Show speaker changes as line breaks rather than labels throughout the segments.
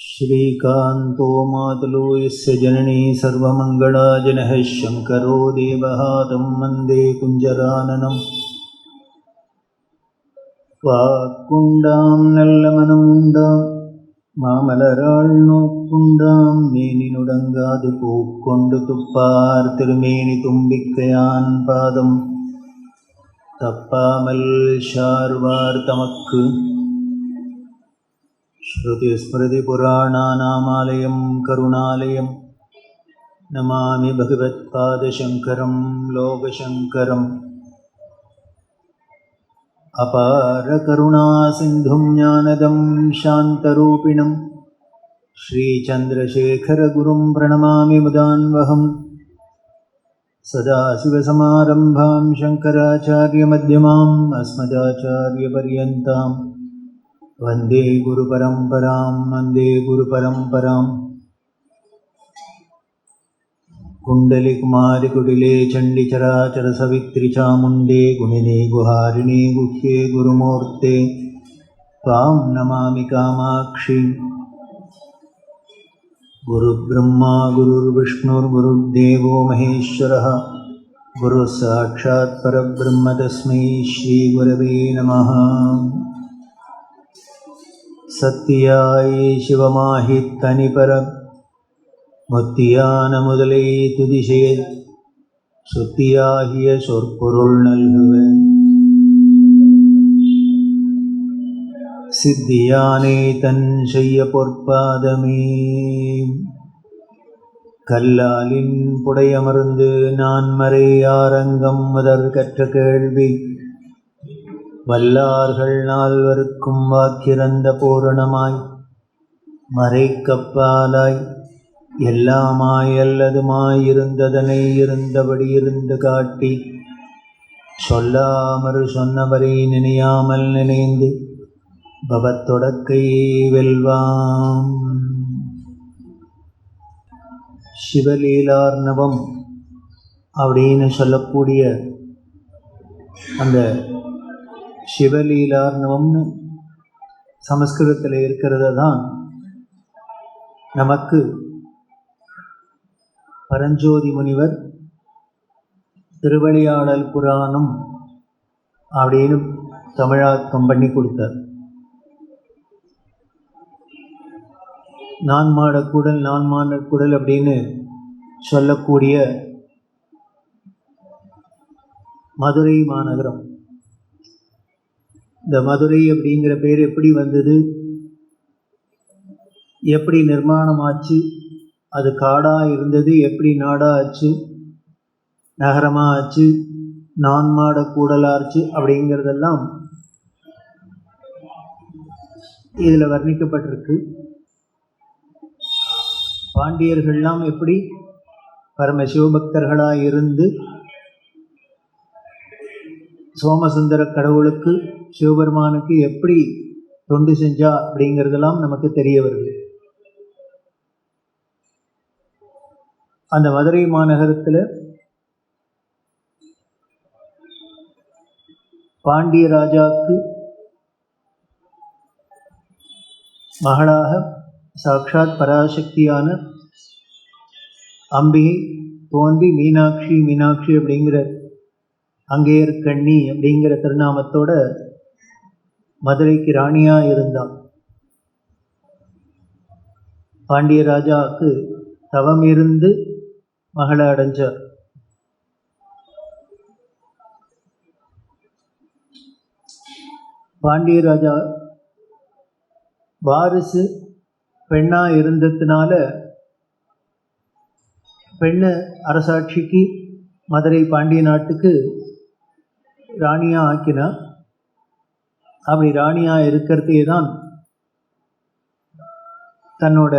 श्रीकान्तो मातुलो यस्य जननी सर्वमङ्गलाजनः शङ्करो देवहातं मन्दे कुञ्जराननं वाक्कुण्डां नल्लमनमुण्डां மாமலராள் நோக்குண்டாம் மேனி நுடங்காது பூக்கொண்டு துப்பார் திருமேனி தும்பிக்கையான் பாதம் தப்பாமல் ஷார்வார் தமக்கு श्रुतिस्मृतिपुराणानामालयं करुणालयं नमामि भगवत्पादशङ्करं लोकशङ्करम् अपारकरुणासिन्धुं ज्ञानदं शान्तरूपिणं श्रीचन्द्रशेखरगुरुं प्रणमामि मुदान्वहम् सदाशिवसमारम्भां शङ्कराचार्यमध्यमाम् अस्मदाचार्यपर्यन्ताम् वन्दे गुरुपरम्परां वन्दे गुरुपरम्पराम् कुण्डलिकुमारिकुटिले चण्डिचराचरसवित्रि चामुण्डे कुणिने गुहारिणे गुह्ये गुरुमूर्ते त्वां नमामि कामाक्षि गुरुब्रह्मा गुरुर्विष्णुर्गुरुर्देवो महेश्वरः गुरुः परब्रह्म तस्मै श्रीगुरवे नमः சத்தியாயே சிவமாகி தனிபரம் மத்தியான முதலே துதிசெய சுத்தியாகிய சொற்பொருள் நல்குவ சித்தியானே தன் செய்ய பொற்பாதமே கல்லாலின் புடையமர்ந்து நான் மறை ஆரங்கம் முதற் கற்ற கேள்வி வல்லார்கள் நால்வருக்கும் வாக்கிறந்த பூரணமாய் மறைக்கப்பாலாய் எல்லாமாய் அல்லதுமாயிருந்ததனை இருந்தபடி இருந்து காட்டி சொல்லாமல் சொன்னவரை நினையாமல் நினைந்து பவத்தொடக்கையை வெல்வாம் சிவலீலார்ணவம் அப்படின்னு சொல்லக்கூடிய அந்த சிவலீலார்ணவம்னு சமஸ்கிருதத்தில் இருக்கிறத தான் நமக்கு பரஞ்சோதி முனிவர் திருவழியாடல் புராணம் அப்படின்னு தமிழாக்கம் பண்ணி கொடுத்தார் நான் மாடக்கூடல் நான் மாடக்கூடல் அப்படின்னு சொல்லக்கூடிய மதுரை மாநகரம் இந்த மதுரை அப்படிங்கிற பேர் எப்படி வந்தது எப்படி நிர்மாணமாச்சு அது காடாக இருந்தது எப்படி நாடாக ஆச்சு நகரமாக ஆச்சு நான் மாட கூடலாச்சு அப்படிங்கிறதெல்லாம் இதில் வர்ணிக்கப்பட்டிருக்கு பாண்டியர்கள்லாம் எப்படி பரம சிவபக்தர்களாக இருந்து சோமசுந்தர கடவுளுக்கு சிவபெருமானுக்கு எப்படி தொண்டு செஞ்சா அப்படிங்கிறதெல்லாம் நமக்கு தெரிய வருது அந்த மதுரை மாநகரத்தில் பாண்டிய ராஜாவுக்கு மகளாக சாட்சாத் பராசக்தியான அம்பிகை தோன்றி மீனாட்சி மீனாட்சி அப்படிங்கிற அங்கேயர் கண்ணி அப்படிங்கிற திருநாமத்தோட மதுரைக்கு ராணியாக இருந்தான் பாண்டிய ராஜாவுக்கு தவம் இருந்து மகளை அடைஞ்சார் பாண்டிய ராஜா வாரிசு பெண்ணா இருந்ததுனால பெண்ணு அரசாட்சிக்கு மதுரை பாண்டிய நாட்டுக்கு ராணியாக ஆக்கினார் அப்படி ராணியாக இருக்கிறதே தான் தன்னோட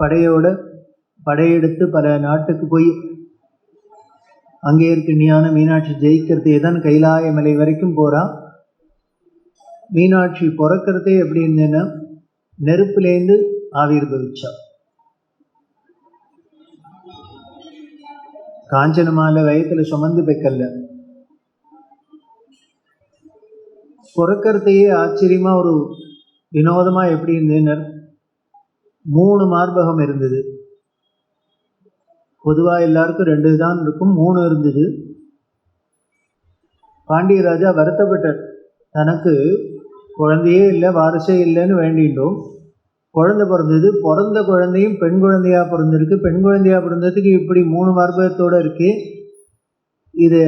படையோட படையெடுத்து பல நாட்டுக்கு போய் அங்கே நீயான மீனாட்சி ஜெயிக்கிறதே தான் கைலாய மலை வரைக்கும் போறா மீனாட்சி பிறக்கிறதே எப்படின்னா நெருப்புலேருந்து பவிச்சா காஞ்சனமால வயத்தில் சுமந்து பெக்கல்ல பிறக்கிறதையே ஆச்சரியமாக ஒரு வினோதமாக எப்படி இருந்தேன்னர் மூணு மார்பகம் இருந்தது பொதுவாக எல்லாருக்கும் ரெண்டு தான் இருக்கும் மூணு இருந்தது பாண்டியராஜா வருத்தப்பட்டார் தனக்கு குழந்தையே இல்லை வாரிசே இல்லைன்னு வேண்டிட்டோம் குழந்தை பிறந்தது பிறந்த குழந்தையும் பெண் குழந்தையாக பிறந்திருக்கு பெண் குழந்தையாக பிறந்ததுக்கு இப்படி மூணு மார்பகத்தோடு இருக்குது இதை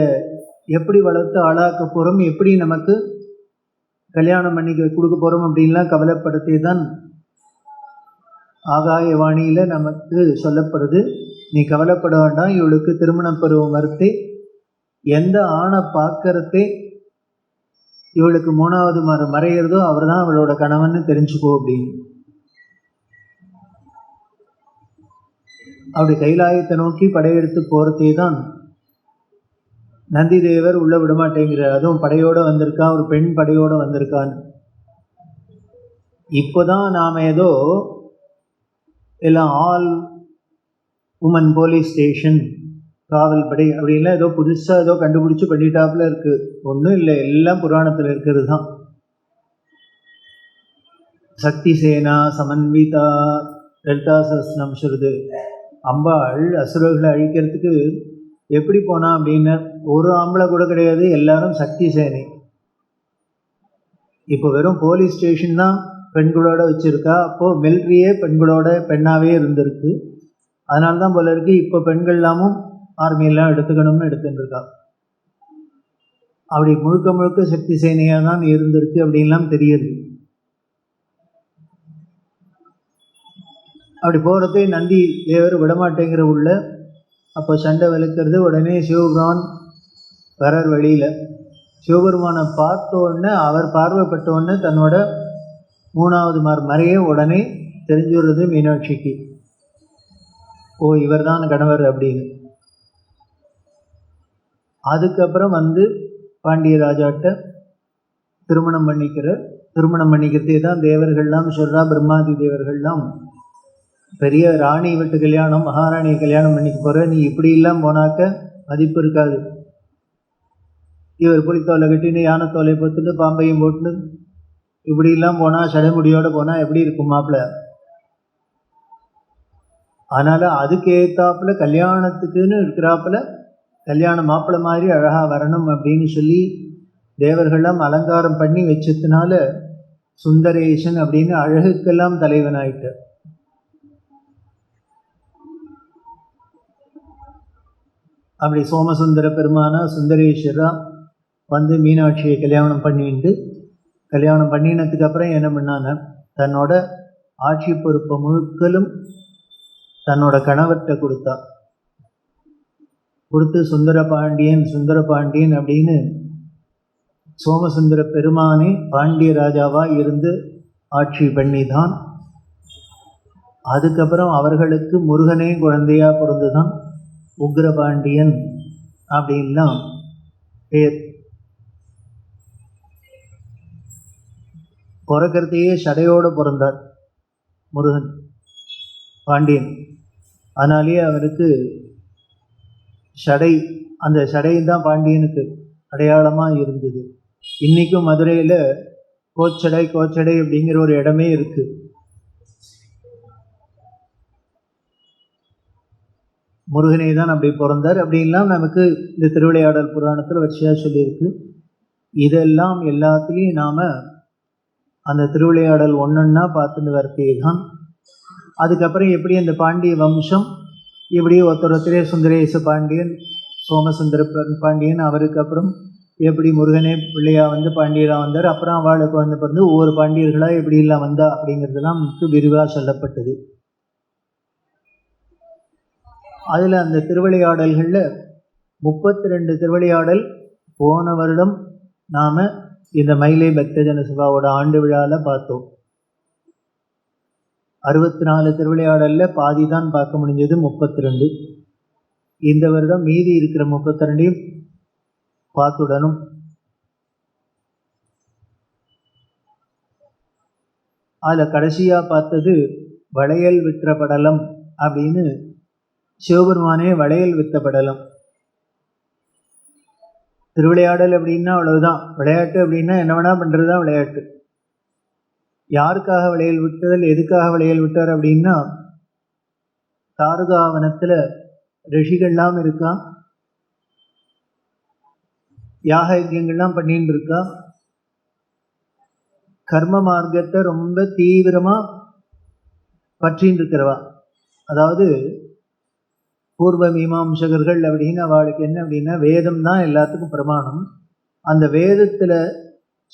எப்படி வளர்த்து ஆளாக்க போகிறோம் எப்படி நமக்கு கல்யாணம் பண்ணி கொடுக்க போகிறோம் அப்படின்லாம் கவலைப்படுத்தி தான் ஆகாய வாணியில் நமக்கு சொல்லப்படுது நீ கவலைப்பட வேண்டாம் இவளுக்கு திருமண பருவம் வரத்தே எந்த ஆணை பார்க்கறதே இவளுக்கு மூணாவது மறு மறைகிறதோ அவர் தான் அவளோட கணவன் தெரிஞ்சுக்கோ அப்படின்னு அப்படி கைலாயத்தை நோக்கி படையெடுத்து போகிறதே தான் நந்தி தேவர் உள்ளே விடமாட்டேங்கிறார் அதுவும் படையோடு வந்திருக்கான் ஒரு பெண் படையோடு வந்திருக்கான் இப்போ தான் நாம் ஏதோ எல்லாம் ஆல் உமன் போலீஸ் ஸ்டேஷன் காவல் படை அப்படின்லாம் ஏதோ புதுசாக ஏதோ கண்டுபிடிச்சி பண்ணிட்டாப்புல இருக்குது ஒன்றும் இல்லை எல்லாம் புராணத்தில் இருக்கிறது தான் சக்தி சேனா சமன்விதா லலிதா சஸ்னம் சொல்லுது அம்பாள் அசுரர்களை அழிக்கிறதுக்கு எப்படி போனால் அப்படின்னு ஒரு ஆம்பளை கூட கிடையாது எல்லாரும் சக்தி சேனை இப்போ வெறும் போலீஸ் ஸ்டேஷன் தான் பெண்களோட வச்சுருக்கா அப்போது மெல்ட்ரியே பெண்களோட பெண்ணாகவே இருந்திருக்கு அதனால தான் போல இருக்கு இப்போ பெண்கள்லாமும் ஆர்மியெல்லாம் எடுத்துக்கணும்னு எடுத்துட்டுருக்கா அப்படி முழுக்க முழுக்க சக்தி சேனையாக தான் இருந்திருக்கு அப்படின்லாம் தெரியுது அப்படி போகிறதே நந்தி தேவர் விடமாட்டேங்கிற உள்ள அப்போ சண்டை விளக்குறது உடனே சிவபெருமான் வரர் வழியில் சிவபெருமானை பார்த்த உடனே அவர் பார்வைப்பட்ட உடனே தன்னோட மூணாவது மார் மறைய உடனே தெரிஞ்சுடுறது மீனாட்சிக்கு ஓ இவர் தான் கணவர் அப்படின்னு அதுக்கப்புறம் வந்து பாண்டிய ராஜாட்ட திருமணம் பண்ணிக்கிற திருமணம் பண்ணிக்கிறதே தான் தேவர்கள்லாம் சொல்கிறா பிரம்மாதி தேவர்கள்லாம் பெரிய ராணி வீட்டு கல்யாணம் மகாராணி கல்யாணம் பண்ணிக்க போகிற நீ இப்படி எல்லாம் போனாக்க மதிப்பு இருக்காது இவர் புளித்தோலை கட்டின்னு யானைத்தோலை போத்துட்டு பாம்பையும் போட்டு இப்படிலாம் போனால் சடைமுடியோடு போனால் எப்படி இருக்கும் மாப்பிள்ள அதனால் அதுக்கு ஏற்றாப்புல கல்யாணத்துக்குன்னு இருக்கிறாப்புல கல்யாண மாப்பிள்ள மாதிரி அழகாக வரணும் அப்படின்னு சொல்லி தேவர்களெல்லாம் அலங்காரம் பண்ணி வச்சதுனால சுந்தரேசன் அப்படின்னு அழகுக்கெல்லாம் தலைவனாயிட்டார் அப்படி சோமசுந்தர பெருமானா சுந்தரேஸ்வரா வந்து மீனாட்சியை கல்யாணம் பண்ணிட்டு கல்யாணம் பண்ணினதுக்கு அப்புறம் என்ன பண்ணாங்க தன்னோட ஆட்சி பொறுப்பை முழுக்கலும் தன்னோட கணவர்கிட்ட கொடுத்தா கொடுத்து சுந்தர பாண்டியன் சுந்தர பாண்டியன் அப்படின்னு சோமசுந்தர பெருமானே பாண்டிய ராஜாவாக இருந்து ஆட்சி பண்ணி தான் அதுக்கப்புறம் அவர்களுக்கு முருகனே குழந்தையாக பிறந்து தான் உக்ரபாண்டியன் அப்படின்னா பேர் பிறக்கிறதையே சடையோடு பிறந்தார் முருகன் பாண்டியன் அதனாலேயே அவருக்கு சடை அந்த சடை பாண்டியனுக்கு அடையாளமாக இருந்தது இன்றைக்கும் மதுரையில் கோச்சடை கோச்சடை அப்படிங்கிற ஒரு இடமே இருக்குது முருகனே தான் அப்படி பிறந்தார் அப்படின்லாம் நமக்கு இந்த திருவிளையாடல் புராணத்தில் வரிசையாக சொல்லியிருக்கு இதெல்லாம் எல்லாத்துலேயும் நாம் அந்த திருவிளையாடல் ஒன்றுன்னா பார்த்துட்டு வரத்தே தான் அதுக்கப்புறம் எப்படி அந்த பாண்டிய வம்சம் எப்படி ஒருத்தர் ஒருத்தரே சுந்தரேச பாண்டியன் சோமசுந்தர பாண்டியன் அவருக்கு அப்புறம் எப்படி முருகனே பிள்ளையா வந்து பாண்டியராக வந்தார் அப்புறம் அவளுக்கு வந்து பிறந்து ஒவ்வொரு பாண்டியர்களாக எப்படி எல்லாம் வந்தா அப்படிங்கிறதுலாம் விரிவாக சொல்லப்பட்டது அதில் அந்த திருவிளையாடல்களில் முப்பத்தி ரெண்டு திருவிளையாடல் போன வருடம் நாம் இந்த மயிலை பக்தஜன சபாவோட ஆண்டு விழாவில் பார்த்தோம் அறுபத்தி நாலு திருவிளையாடலில் பாதி தான் பார்க்க முடிஞ்சது முப்பத்தி ரெண்டு இந்த வருடம் மீதி இருக்கிற முப்பத்தி ரெண்டையும் பார்த்துடணும் அதில் கடைசியாக பார்த்தது வளையல் விற்ற படலம் அப்படின்னு சிவபெருமானே வளையல் வித்த படலம் திருவிளையாடல் அப்படின்னா அவ்வளவுதான் விளையாட்டு அப்படின்னா என்ன வேணா பண்ணுறது தான் விளையாட்டு யாருக்காக விளையல் விட்டதில் எதுக்காக விளையல் விட்டார் அப்படின்னா தாருகாவனத்தில் ரிஷிகள்லாம் இருக்கா யாக யஜங்கள்லாம் பண்ணின்னு இருக்கா கர்ம மார்க்கத்தை ரொம்ப தீவிரமாக பற்றின்னு இருக்கிறவா அதாவது பூர்வ மீமாம்சகர்கள் அப்படின்னு அவளுக்கு என்ன அப்படின்னா வேதம் தான் எல்லாத்துக்கும் பிரமாணம் அந்த வேதத்தில்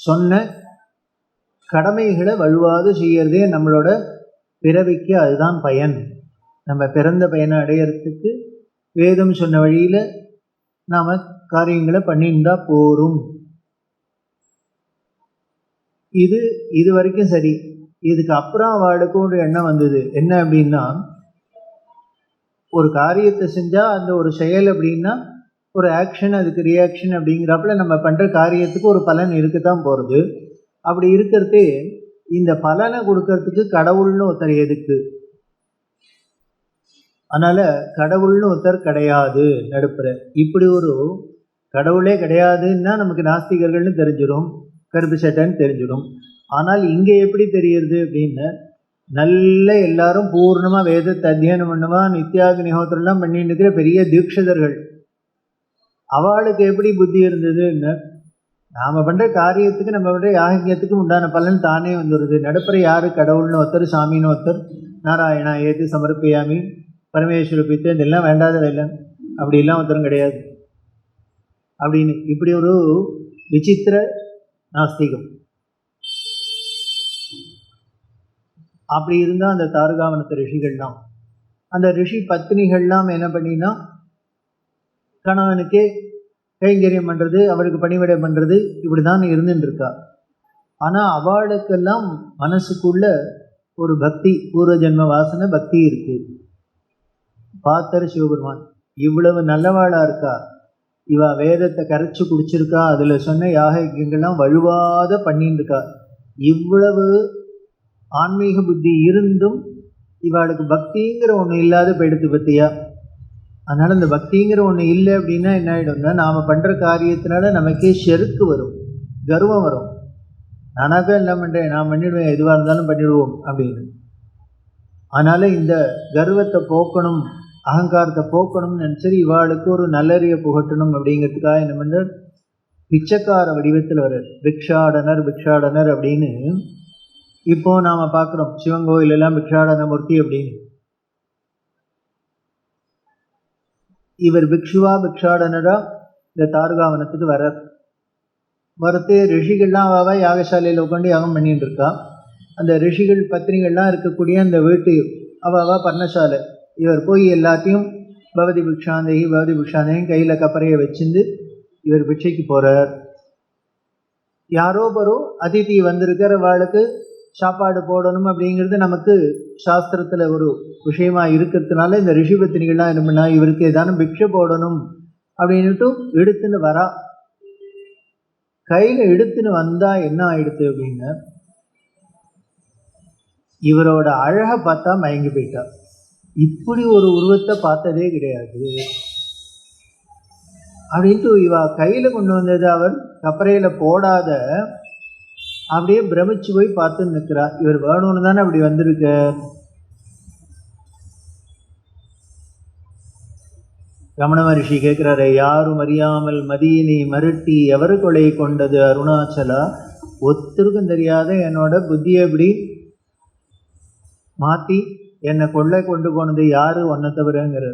சொன்ன கடமைகளை வலுவாது செய்யறதே நம்மளோட பிறவிக்கு அதுதான் பயன் நம்ம பிறந்த பயனை அடையிறதுக்கு வேதம் சொன்ன வழியில் நாம் காரியங்களை பண்ணியிருந்தா போரும் இது இது வரைக்கும் சரி இதுக்கு அப்புறம் அவளுக்கும் ஒரு எண்ணம் வந்தது என்ன அப்படின்னா ஒரு காரியத்தை செஞ்சால் அந்த ஒரு செயல் அப்படின்னா ஒரு ஆக்ஷன் அதுக்கு ரியாக்ஷன் அப்படிங்கிறப்பல நம்ம பண்ணுற காரியத்துக்கு ஒரு பலன் இருக்க தான் போகிறது அப்படி இருக்கிறதே இந்த பலனை கொடுக்கறதுக்கு கடவுள்னு ஒருத்தர் எதுக்கு அதனால் கடவுள்னு ஒருத்தர் கிடையாது நடுப்புற இப்படி ஒரு கடவுளே கிடையாதுன்னா நமக்கு நாஸ்திகர்கள்னு தெரிஞ்சிடும் கருப்பு சட்டன்னு தெரிஞ்சிடும் ஆனால் இங்கே எப்படி தெரியுது அப்படின்னு நல்ல எல்லாரும் பூர்ணமாக வேதத்தை அத்தியனம் பண்ணுவா நித்யாக்னிஹோத்திரம்லாம் பண்ணிட்டு இருக்கிற பெரிய தீட்சிதர்கள் அவளுக்கு எப்படி புத்தி இருந்ததுன்னு நாம் பண்ணுற காரியத்துக்கு நம்ம பண்ணுற யாகியத்துக்கு உண்டான பலன் தானே வந்துடுது நடுப்புற யார் கடவுள்னு ஒருத்தர் சாமின்னு ஒருத்தர் நாராயணா ஏது சமர்ப்பியாமி பரமேஸ்வர பித்து இதெல்லாம் வேண்டாத இல்லை அப்படிலாம் ஒருத்தரும் கிடையாது அப்படின்னு இப்படி ஒரு விசித்திர நாஸ்திகம் அப்படி இருந்தால் அந்த தாரகாவனத்து ரிஷிகள்லாம் அந்த ரிஷி பத்னிகள்லாம் என்ன பண்ணினா கணவனுக்கே கைங்கரியம் பண்ணுறது அவருக்கு பணிவிடை பண்ணுறது இப்படி தான் இருந்துட்டுருக்கா ஆனால் அவளுக்கெல்லாம் மனசுக்குள்ள ஒரு பக்தி பூர்வ ஜென்ம வாசனை பக்தி இருக்குது பார்த்தர் சிவபெருமான் இவ்வளவு நல்லவாளாக இருக்கா இவா வேதத்தை கரைச்சி குடிச்சிருக்கா அதில் சொன்ன யாகங்கள்லாம் வழுவாத பண்ணின்னு இருக்கா இவ்வளவு ஆன்மீக புத்தி இருந்தும் இவாளுக்கு பக்திங்கிற ஒன்று இல்லாத போயிடுது பற்றியா அதனால் இந்த பக்திங்கிற ஒன்று இல்லை அப்படின்னா என்ன ஆகிடும்னா நாம் பண்ணுற காரியத்தினால நமக்கே செருக்கு வரும் கர்வம் வரும் நானாக என்ன பண்ணுறேன் நான் பண்ணிவிடுவேன் எதுவாக இருந்தாலும் பண்ணிவிடுவோம் அப்படின்னு அதனால் இந்த கர்வத்தை போக்கணும் அகங்காரத்தை போக்கணும்னு நினச்சி இவாளுக்கு ஒரு நல்லறிய புகட்டணும் அப்படிங்கிறதுக்காக என்ன பண்ணுற பிச்சைக்கார வடிவத்தில் வர்றார் பிக்ஷாடனர் பிக்ஷாடனர் அப்படின்னு இப்போ நாம பார்க்குறோம் சிவன் கோயிலெல்லாம் பிக்ஷாடன மூர்த்தி அப்படின்னு இவர் பிக்ஷுவா பிக்ஷாடனரா இந்த தாருகாவனத்துக்கு வர்றார் வரத்து ரிஷிகள்லாம் அவாவா யாகசாலையில் உட்காந்து யாகம் பண்ணிட்டு இருக்கா அந்த ரிஷிகள் பத்திரிகள்லாம் இருக்கக்கூடிய அந்த வீட்டு அவாவா பர்ணசாலை இவர் போய் எல்லாத்தையும் பவதி பிக்ஷாந்தேகி பவதி பிக்ஷாந்தேகி கையில் கப்பறையை வச்சிருந்து இவர் பிக்ஷைக்கு போகிறார் யாரோ பரோ அதிதி வந்திருக்கிற வாழ்க்கு சாப்பாடு போடணும் அப்படிங்கிறது நமக்கு சாஸ்திரத்தில் ஒரு விஷயமா இருக்கிறதுனால இந்த ரிஷிபத்தினிகள்லாம் என்ன பண்ணா இவருக்கு ஏதானும் பிக்ஷை போடணும் அப்படின்ட்டு எடுத்துன்னு வரா கையில் எடுத்துன்னு வந்தால் என்ன ஆயிடுது அப்படின்னு இவரோட அழகை பார்த்தா மயங்கி போயிட்டார் இப்படி ஒரு உருவத்தை பார்த்ததே கிடையாது அப்படின்ட்டு இவா கையில் கொண்டு வந்தது அவர் கப்பரையில் போடாத அப்படியே பிரமிச்சு போய் பார்த்து நிற்கிறா இவர் வேணும்னு தானே அப்படி வந்திருக்கு ரமண மகர்ஷி கேட்குறாரு யாரும் அறியாமல் மதியினை மருட்டி எவர் கொலை கொண்டது அருணாச்சலா ஒத்தருக்கும் தெரியாத என்னோட புத்தியை எப்படி மாற்றி என்னை கொள்ளை கொண்டு போனது யாரு ஒன்ன தவிரங்கிற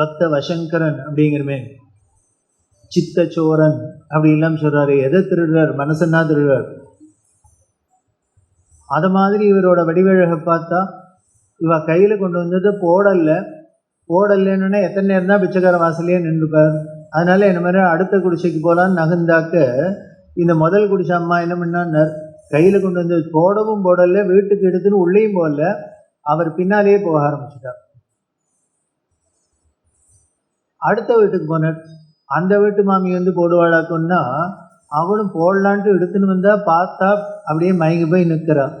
பக்த வசங்கரன் அப்படிங்கிறமே சித்த சோரன் அப்படி இல்லாமல் சொல்கிறாரு எதை திருடுறார் மனசன்னா திருடுறார் அது மாதிரி இவரோட வடிவழகை பார்த்தா இவ கையில் கொண்டு வந்தது போடலை போடலைன்னு எத்தனை நேரம் தான் பிச்சைக்கார வாசலையே நின்றுப்பார் அதனால் என்ன மாதிரி அடுத்த குடிசைக்கு போகலான்னு நகர்ந்தாக்க இந்த முதல் குடிசை அம்மா என்ன பண்ணார் கையில் கொண்டு வந்தது போடவும் போடலை வீட்டுக்கு எடுத்துன்னு உள்ளேயும் போடல அவர் பின்னாலேயே போக ஆரம்பிச்சிட்டார் அடுத்த வீட்டுக்கு போனார் அந்த வீட்டு மாமி வந்து போடுவாளாக்குன்னா அவளும் போடலான்ட்டு எடுத்துன்னு வந்தால் பார்த்தா அப்படியே மயங்கி போய் நிற்கிறாள்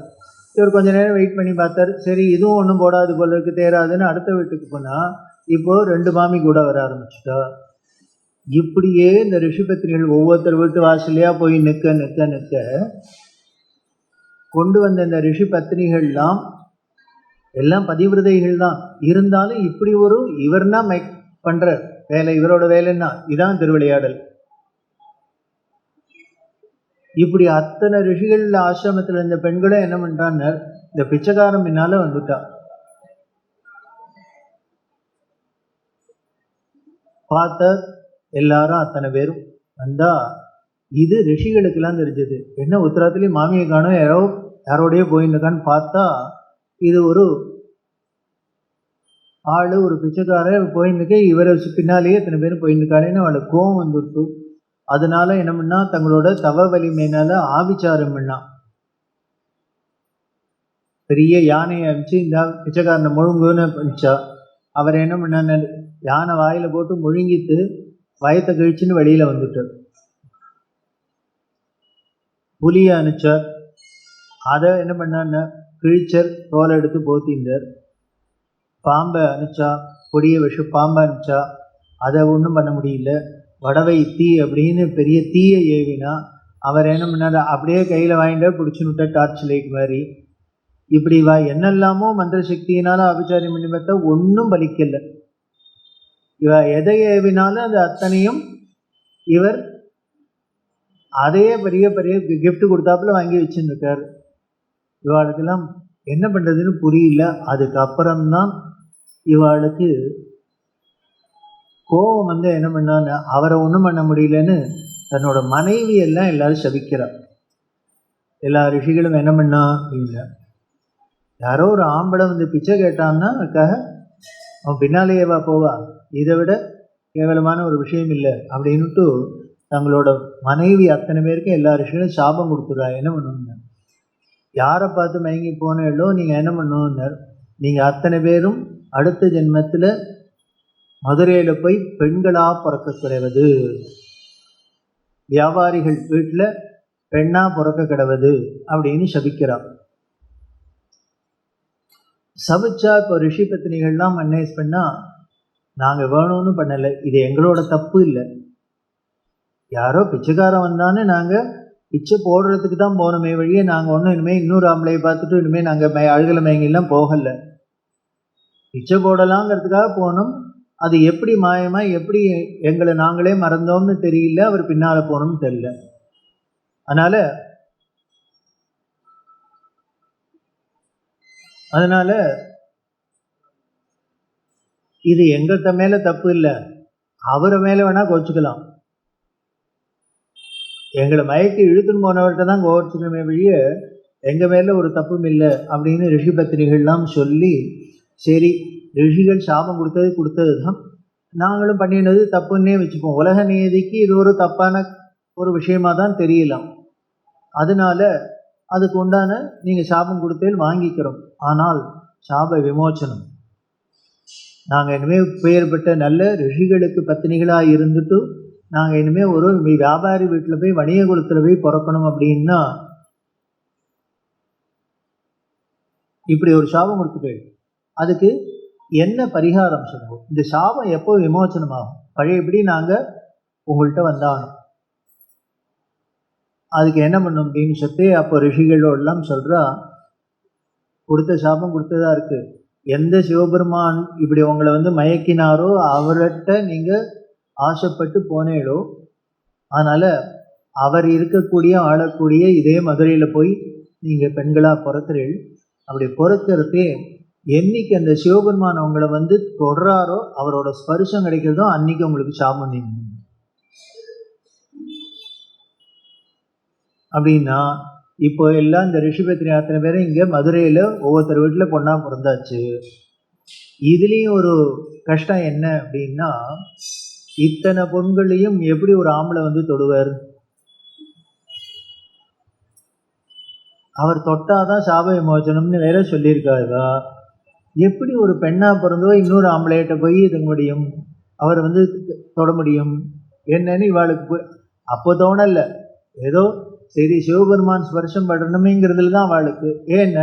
இவர் கொஞ்ச நேரம் வெயிட் பண்ணி பார்த்தாரு சரி இதுவும் ஒன்றும் போடாது போல இருக்கு தேராதுன்னு அடுத்த வீட்டுக்கு போனால் இப்போது ரெண்டு மாமி கூட வர ஆரம்பிச்சிட்டா இப்படியே இந்த ரிஷிபத்திரிகள் ஒவ்வொருத்தர் வீட்டு வாசலையாக போய் நிற்க நிற்க நிற்க கொண்டு வந்த இந்த ரிஷி பத்னிகள்லாம் எல்லாம் பதிவிரதைகள் தான் இருந்தாலும் இப்படி ஒரு இவர்னா மைக் பண்ணுற வேலை இவரோட வேலைன்னா இதான் திருவிளையாடல் இப்படி அத்தனை ரிஷிகள் ஆசிரமத்தில் இருந்த பெண்களும் என்ன பண்ணுறான்னர் இந்த பிச்சைக்காரன் பின்னால வந்துட்டா பார்த்த எல்லாரும் அத்தனை பேரும் வந்தா இது ரிஷிகளுக்கெல்லாம் தெரிஞ்சது என்ன உத்தரத்துலேயும் மாமியை காணும் யாரோ யாரோடய போயிருந்துக்கான்னு பார்த்தா இது ஒரு ஆள் ஒரு பிச்சைக்காரன் போயின்னுக்கு இவரை பின்னாலேயே இத்தனை பேரும் போயின்னுக்கானேன்னு அவளுக்கு கோவம் வந்துடுச்சு அதனால என்ன பண்ணா தங்களோட தவ வலிமையினால ஆபிச்சாரம் பண்ணா பெரிய யானையை அனுப்பிச்சு இந்த பிச்சைக்காரனை முழுங்குன்னு அனுப்பிச்சா அவர் என்ன பண்ணான்னு யானை வாயில போட்டு முழுங்கிட்டு வயத்தை கழிச்சுன்னு வெளியில வந்துட்டார் புலியை அனுப்பிச்சார் அதை என்ன பண்ணான்னு கிழிச்சர் தோலை எடுத்து போத்தியிருந்தார் பாம்பை அனுப்பிச்சா கொடிய விஷம் பாம்பை அனுப்பிச்சா அதை ஒன்றும் பண்ண முடியல வடவை தீ அப்படின்னு பெரிய தீயை ஏவினா அவர் என்ன பண்ணார் அப்படியே கையில் வாங்கிட்டு பிடிச்சுன்னு டார்ச் லைட் மாதிரி இப்படி வா என்னெல்லாமோ மந்திர சக்தியினால அபிச்சாரியம் பண்ணி பார்த்தா ஒன்றும் பலிக்கல இவ எதை ஏவினாலும் அது அத்தனையும் இவர் அதையே பெரிய பெரிய கிஃப்ட் கொடுத்தாப்புல வாங்கி வச்சுருக்கார் இவாளுக்கெல்லாம் என்ன பண்ணுறதுன்னு புரியல அதுக்கப்புறம்தான் இவாளுக்கு கோபம் வந்து என்ன பண்ணான்னு அவரை ஒன்றும் பண்ண முடியலன்னு தன்னோட மனைவி எல்லாம் எல்லாரும் சபிக்கிறார் எல்லா ரிஷிகளும் என்ன பண்ணா இல்லை யாரோ ஒரு ஆம்பளை வந்து பிச்சை கேட்டான்னா அதுக்காக அவன் பின்னாலேயேவா போவா இதை விட கேவலமான ஒரு விஷயம் இல்லை அப்படின்ட்டு தங்களோட மனைவி அத்தனை பேருக்கும் எல்லா ரிஷிகளும் சாபம் கொடுக்குறா என்ன பண்ணுவாங்க யாரை பார்த்து மயங்கி போனேளோ நீங்கள் என்ன பண்ணுவோம்னார் நீங்கள் அத்தனை பேரும் அடுத்த ஜென்மத்தில் மதுரையில் போய் பெண்களாக பிறக்க கிடவது வியாபாரிகள் வீட்டில் பெண்ணாக பிறக்க கிடவது அப்படின்னு சபிக்கிறார் சபிச்சா இப்போ ரிஷி பத்தினிகள்லாம் மன்னேஸ் பண்ணால் நாங்கள் வேணும்னு பண்ணலை இது எங்களோட தப்பு இல்லை யாரோ பிச்சைக்காரன் வந்தானே நாங்கள் பிச்சை போடுறதுக்கு தான் போனோமே வழியே நாங்கள் ஒன்றும் இனிமேல் இன்னொரு ஆம்பளையை பார்த்துட்டு இனிமேல் நாங்கள் மே அழுகலை மேங்கெல்லாம் போகலை பிச்சை போடலாங்கிறதுக்காக போனோம் அது எப்படி மாயமாக எப்படி எங்களை நாங்களே மறந்தோம்னு தெரியல அவர் பின்னால் போனோம்னு தெரியல அதனால் அதனால் இது எங்கிட்ட மேலே தப்பு இல்லை அவரை மேலே வேணால் கோச்சிக்கலாம் எங்களை மயக்கி இழுத்துன்னு போனவர்கிட்ட தான் கோவச்சிக்கணுமே வழியே எங்கள் மேலே ஒரு தப்பும் இல்லை அப்படின்னு ரிஷி பத்திரிகள்லாம் சொல்லி சரி ரிஷிகள் சாபம் கொடுத்தது கொடுத்தது தான் நாங்களும் பண்ணினது தப்புன்னே வச்சுப்போம் உலக நியதிக்கு இது ஒரு தப்பான ஒரு விஷயமாக தான் தெரியலாம் அதனால அதுக்கு உண்டான நீங்கள் சாபம் கொடுத்தேல் வாங்கிக்கிறோம் ஆனால் சாப விமோச்சனம் நாங்கள் இனிமேல் பெயர் பெற்ற நல்ல ரிஷிகளுக்கு பத்தினிகளாக இருந்துட்டு நாங்கள் இனிமேல் ஒரு வியாபாரி வீட்டில் போய் வணிக குலத்தில் போய் பிறக்கணும் அப்படின்னா இப்படி ஒரு சாபம் கொடுத்துட்டு அதுக்கு என்ன பரிகாரம் சொல்லுவோம் இந்த சாபம் எப்போ விமோச்சனமாகும் பழையபடி நாங்கள் உங்கள்கிட்ட வந்தாகணும் அதுக்கு என்ன பண்ணும் அப்படின்னு சொல்லி அப்போ ரிஷிகளோடலாம் சொல்கிறா கொடுத்த சாபம் கொடுத்ததா இருக்குது எந்த சிவபெருமான் இப்படி உங்களை வந்து மயக்கினாரோ அவர்கிட்ட நீங்கள் ஆசைப்பட்டு போனேடோ அதனால் அவர் இருக்கக்கூடிய ஆளக்கூடிய இதே மதுரையில் போய் நீங்கள் பெண்களாக பிறக்கிறீள் அப்படி பொறுத்துறதே என்னைக்கு அந்த சிவபெருமான் அவங்களை வந்து தொடராரோ அவரோட ஸ்பர்ஷம் கிடைக்கிறதோ அன்னைக்கு உங்களுக்கு சாபம் நீங்க அப்படின்னா இப்போ எல்லாம் இந்த ரிஷிபத்திரி அத்தனை பேரும் இங்கே மதுரையில் ஒவ்வொருத்தர் வீட்டில் பொண்ணா பிறந்தாச்சு இதுலேயும் ஒரு கஷ்டம் என்ன அப்படின்னா இத்தனை பொண்களையும் எப்படி ஒரு ஆம்பளை வந்து தொடுவார் அவர் தொட்டாதான் சாப விமோச்சனம்னு வேற சொல்லியிருக்காருதா எப்படி ஒரு பெண்ணாக பிறந்தோ இன்னொரு ஆம்பளையிட்ட போய் இது முடியும் அவர் வந்து தொட முடியும் என்னன்னு இவாளுக்கு அப்போ தோணல ஏதோ சரி சிவபெருமான் ஸ்பர்ஷம் படணுமேங்கிறதுல தான் அவளுக்கு ஏன்ன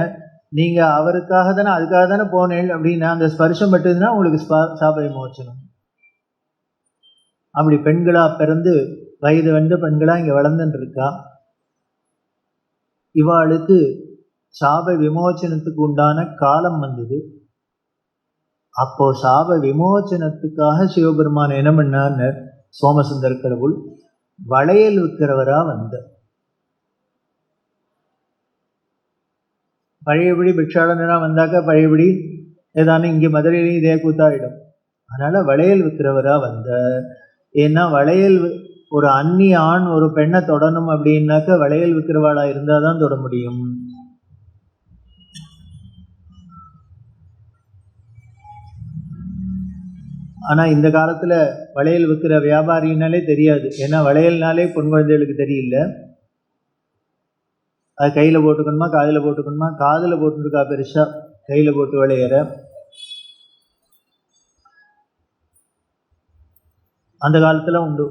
நீங்கள் அவருக்காக தானே அதுக்காக தானே போனேன் அப்படின்னா அந்த ஸ்பர்ஷம் பட்டதுன்னா உங்களுக்கு ஸ்பா சாபய மோச்சனம் அப்படி பெண்களாக பிறந்து வயது வந்த பெண்களாக இங்கே வளர்ந்துட்டு இருக்கா இவாளுக்கு சாப விமோச்சனத்துக்கு உண்டான காலம் வந்தது அப்போ சாப விமோச்சனத்துக்காக சிவபெருமான் என்ன பண்ணார்னர் சோமசுந்தர் கடவுள் வளையல் விற்கிறவரா வந்த பழையபடி பிக்ஷாடனராக வந்தாக்கா பழையபடி ஏதானு இங்கே மதுரையிலையும் இதே கூத்தாயிடும் அதனால் வளையல் விற்கிறவரா வந்த ஏன்னா வளையல் ஒரு அன்னி ஆண் ஒரு பெண்ணை தொடணும் அப்படின்னாக்க வளையல் விற்கிறவாளா இருந்தால் தான் தொட முடியும் ஆனால் இந்த காலத்தில் வளையல் விற்கிற வியாபாரினாலே தெரியாது ஏன்னா வளையல்னாலே பொன் குழந்தைகளுக்கு தெரியல அது கையில் போட்டுக்கணுமா காதில் போட்டுக்கணுமா காதில் போட்டுருக்கா பெருசாக கையில் போட்டு விளையிற அந்த காலத்தில் உண்டு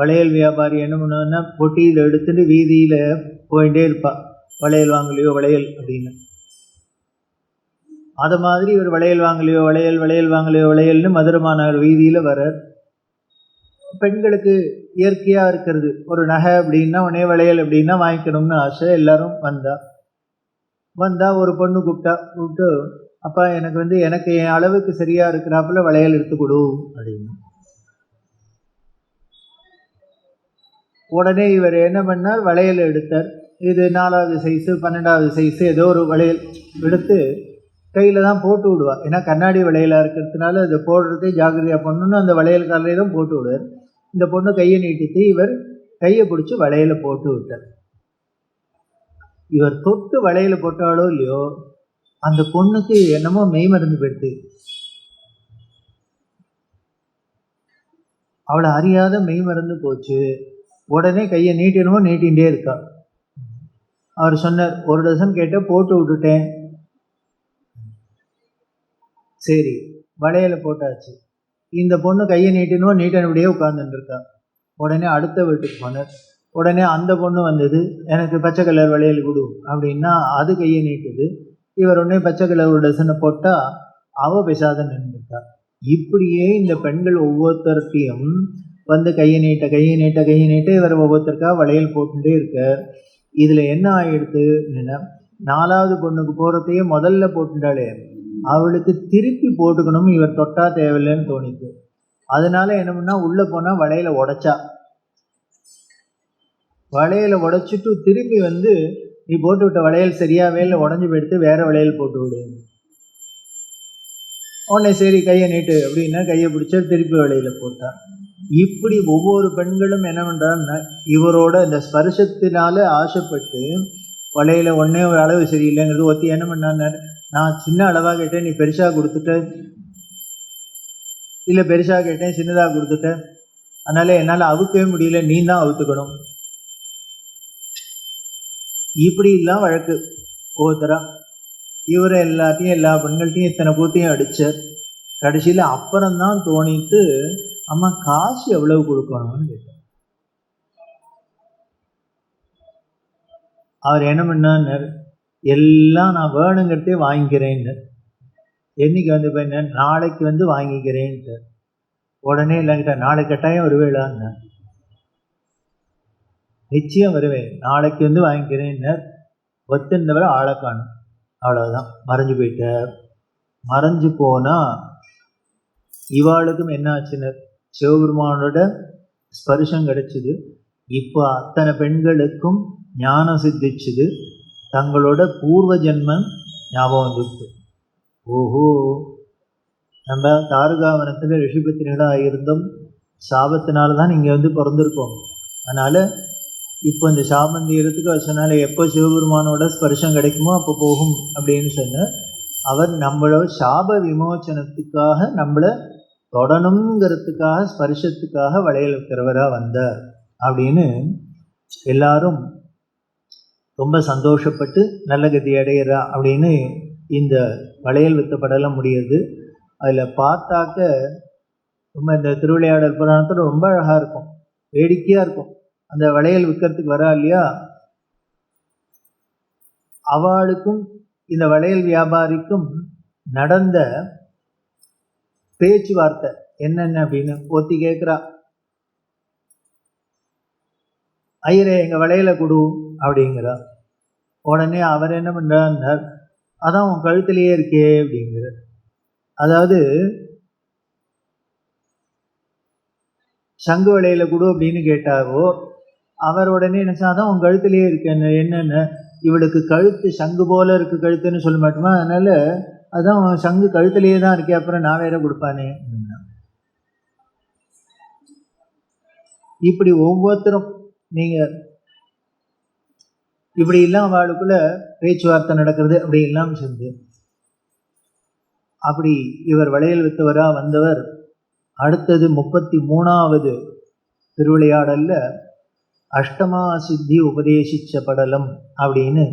வளையல் வியாபாரி என்ன பண்ணுவேன்னா பொட்டியில் எடுத்துட்டு வீதியில் போயிட்டே இருப்பாள் வளையல் வாங்கலையோ வளையல் அப்படின்னு அதை மாதிரி ஒரு வளையல் வாங்கலையோ வளையல் வளையல் வாங்கலையோ வளையல்னு மதுரமானார் வீதியில் வரார் பெண்களுக்கு இயற்கையாக இருக்கிறது ஒரு நகை அப்படின்னா உடனே வளையல் அப்படின்னா வாங்கிக்கணும்னு ஆசை எல்லாரும் வந்தா வந்தா ஒரு பொண்ணு கூப்பிட்டா கூப்பிட்டு அப்பா எனக்கு வந்து எனக்கு என் அளவுக்கு சரியாக இருக்கிறாப்புல வளையல் எடுத்து கொடு அப்படின்னு உடனே இவர் என்ன பண்ணார் வளையல் எடுத்தார் இது நாலாவது சைஸு பன்னெண்டாவது சைஸு ஏதோ ஒரு வளையல் எடுத்து கையில் தான் போட்டு விடுவா ஏன்னா கண்ணாடி வளையலாக இருக்கிறதுனால அதை போடுறதே ஜாகிரதையாக பண்ணணும்னு அந்த வளையல்காரரையே தான் போட்டு விடுவார் இந்த பொண்ணு கையை நீட்டித்து இவர் கையை பிடிச்சி வளையல போட்டு விட்டார் இவர் தொட்டு வளையல போட்டாலோ இல்லையோ அந்த பொண்ணுக்கு என்னமோ மெய் மருந்து போயிடுது அவளை அறியாத மெய் மருந்து போச்சு உடனே கையை நீட்டணுமோ நீட்டிகிட்டே இருக்கா அவர் சொன்னார் ஒரு டசன் கேட்டால் போட்டு விட்டுட்டேன் சரி வளையல போட்டாச்சு இந்த பொண்ணு கையை நீட்டணும் நீட்டனபடியே உட்கார்ந்துட்டு இருக்கா உடனே அடுத்த வீட்டுக்கு போனார் உடனே அந்த பொண்ணு வந்தது எனக்கு பச்சை கலர் வளையல் கொடு அப்படின்னா அது கையை நீட்டுது இவர் உடனே பச்சை கலர் ஒரு டசனை போட்டால் அவ பேசாத நின்றுட்டா இப்படியே இந்த பெண்கள் ஒவ்வொருத்தர்கிட்டையும் வந்து கையை நீட்ட கையை நீட்ட கையை நீட்ட இவர் ஒவ்வொருத்தருக்கா வளையல் போட்டுட்டே இருக்க இதில் என்ன ஆகிடுதுன்னா நாலாவது பொண்ணுக்கு போகிறதையே முதல்ல போட்டுட்டாலே அவளுக்கு திருப்பி போட்டுக்கணும் இவர் தொட்டா தேவையில்லைன்னு தோணிச்சு அதனால என்னமுன்னா உள்ளே போனால் வலையில உடைச்சா வளையல உடைச்சிட்டு திரும்பி வந்து நீ போட்டு விட்ட வளையல் சரியாகவே இல்லை உடஞ்சி போயிடுத்து வேற வளையல் போட்டு விடு உடனே சரி கையை நீட்டு அப்படின்னா கையை பிடிச்சா திருப்பி வளையல போட்டா இப்படி ஒவ்வொரு பெண்களும் என்ன பண்ணுறாங்கன்னா இவரோட இந்த ஸ்பர்சத்தினால ஆசைப்பட்டு வளையல ஒன்னே ஒரு அளவு சரியில்லைங்கிறது ஒத்தி என்ன பண்ணாங்க நான் சின்ன அளவாக கேட்டேன் நீ பெருசாக கொடுத்துட்ட இல்லை பெருசாக கேட்டேன் சின்னதாக கொடுத்துட்ட அதனால் என்னால் அவுக்கவே முடியல நீ தான் அவுத்துக்கணும் இப்படி எல்லாம் வழக்கு ஒவ்வொருத்தரா இவரை எல்லாத்தையும் எல்லா பெண்கள்ட்டையும் இத்தனை பூத்தையும் அடித்தார் கடைசியில் அப்புறம்தான் தோணிட்டு அம்மா காசு எவ்வளவு கொடுக்கணும்னு கேட்டார் அவர் என்ன பண்ணார் எல்லாம் நான் வேணுங்கிறதே வாங்கிக்கிறேன்னு என்றைக்கு வந்து போய் நாளைக்கு வந்து வாங்கிக்கிறேன்ட்டு உடனே இல்லைங்கிட்ட நாளை கட்டாயம் வருவேளான்னு நிச்சயம் வருவேன் நாளைக்கு வந்து வாங்கிக்கிறேன்னு ஒத்திருந்தவரை ஆளை காணும் அவ்வளோதான் மறைஞ்சு போயிட்ட மறைஞ்சு போனால் இவாளுக்கும் என்ன ஆச்சுன்னு சிவபெருமானோட ஸ்பர்ஷம் கிடைச்சிது இப்போ அத்தனை பெண்களுக்கும் ஞானம் சித்திச்சுது தங்களோட பூர்வ ஜென்மம் ஞாபகம் வந்துட்டு ஓஹோ நம்ம தாருகாவனத்தில் ரிஷிபத்திரிகளாக இருந்தோம் சாபத்தினால தான் இங்கே வந்து பிறந்திருக்கோம் அதனால் இப்போ இந்த சாபம் தீரத்துக்கு வச்சனால எப்போ சிவபெருமானோட ஸ்பர்ஷம் கிடைக்குமோ அப்போ போகும் அப்படின்னு சொன்ன அவர் நம்மளோட சாப விமோச்சனத்துக்காக நம்மளை தொடணுங்கிறதுக்காக ஸ்பர்ஷத்துக்காக வளையல் திறவராக வந்தார் அப்படின்னு எல்லாரும் ரொம்ப சந்தோஷப்பட்டு நல்ல கதி அடையிறா அப்படின்னு இந்த வளையல் வித்தப்படலாம் முடியுது அதில் பார்த்தாக்க ரொம்ப இந்த திருவிளையாடல் புராணத்தில் ரொம்ப அழகாக இருக்கும் வேடிக்கையாக இருக்கும் அந்த வளையல் விற்கிறதுக்கு வரா இல்லையா அவளுக்கும் இந்த வளையல் வியாபாரிக்கும் நடந்த பேச்சுவார்த்தை என்னென்ன அப்படின்னு ஒத்தி கேட்குறா ஐயரே எங்கள் வளையலை கொடு அப்படிங்கிறார் உடனே அவர் என்ன பண்ணுறார் அதான் உன் கழுத்துலேயே இருக்கே அப்படிங்கிறார் அதாவது சங்கு வலையில் கொடு அப்படின்னு கேட்டாரோ அவர் உடனே என்ன அதான் உன் கழுத்துலேயே இருக்கு என்னென்ன இவளுக்கு கழுத்து சங்கு போல இருக்கு கழுத்துன்னு சொல்ல மாட்டோமா அதனால அதான் சங்கு கழுத்துலேயே தான் இருக்கே அப்புறம் நான் வேற கொடுப்பானே இப்படி ஒவ்வொருத்தரும் நீங்கள் இப்படி எல்லாம் வாழ்க்குள்ள பேச்சுவார்த்தை நடக்கிறது அப்படி எல்லாம் சென்று அப்படி இவர் வளையல் வித்தவராக வந்தவர் அடுத்தது முப்பத்தி மூணாவது திருவிளையாடலில் அஷ்டமா சித்தி உபதேசிச்ச படலம் அப்படின்னு